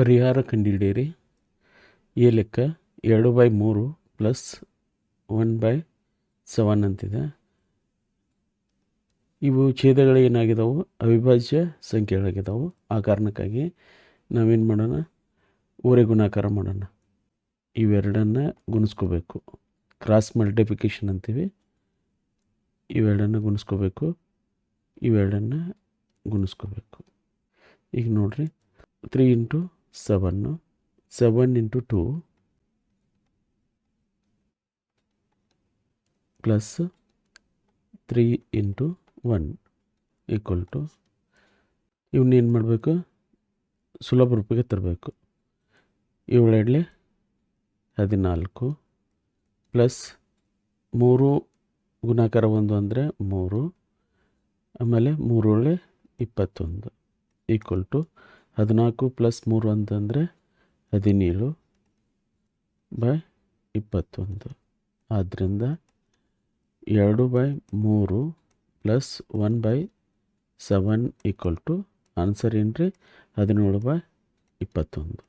ಪರಿಹಾರ ಕಂಡುಹಿಡಿಯಿರಿ ಈ ಲೆಕ್ಕ ಎರಡು ಬೈ ಮೂರು ಪ್ಲಸ್ ಒನ್ ಬೈ ಸೆವೆನ್ ಅಂತಿದೆ. ಇವು ಛೇದಗಳು ಏನಾಗಿದ್ದಾವೆ ಅವಿಭಾಜ್ಯ ಸಂಖ್ಯೆಗಳಾಗಿದ್ದಾವೆ ಆ ಕಾರಣಕ್ಕಾಗಿ ನಾವೇನು ಮಾಡೋಣ? ಊರೆ ಗುಣಾಕಾರ ಮಾಡೋಣ. ಇವೆರಡನ್ನು ಗುಣಿಸ್ಕೋಬೇಕು. ಕ್ರಾಸ್ ಮಲ್ಟಿಪ್ಲಿಕೇಶನ್ ಅಂತೀವಿ. ಇವೆರಡನ್ನು ಗುಣಿಸ್ಕೋಬೇಕು. ಇವೆರಡನ್ನು ಗುಣಿಸ್ಕೋಬೇಕು. ಈಗ ನೋಡಿರಿ. Three into seven seven into two plus three into one equal to ಇವನ್ನೇನು ಮಾಡಬೇಕು? ಸುಲಭ ರೂಪಿಗೆ ತರಬೇಕು. ಏಳೆರಡಲೆ ಹದಿನಾಲ್ಕು ಪ್ಲಸ್ ಮೂರು ಗುಣಾಕಾರ ಒಂದು ಅಂದರೆ ಮೂರು, ಆಮೇಲೆ ಮೂರೊಳ್ಳೆ ಇಪ್ಪತ್ತೊಂದು ಈಕ್ವಲ್ ಟು ಹದಿನಾಲ್ಕು ಪ್ಲಸ್ ಮೂರು ಅಂತಂದರೆ ಹದಿನೇಳು ಬೈ ಇಪ್ಪತ್ತೊಂದು. ಆದ್ದರಿಂದ ಎರಡು ಬೈ ಮೂರು plus one by seven equal to answer ಏನು ರೀ ಹದಿನೇಳು ಬೈ ಇಪ್ಪತ್ತೊಂದು.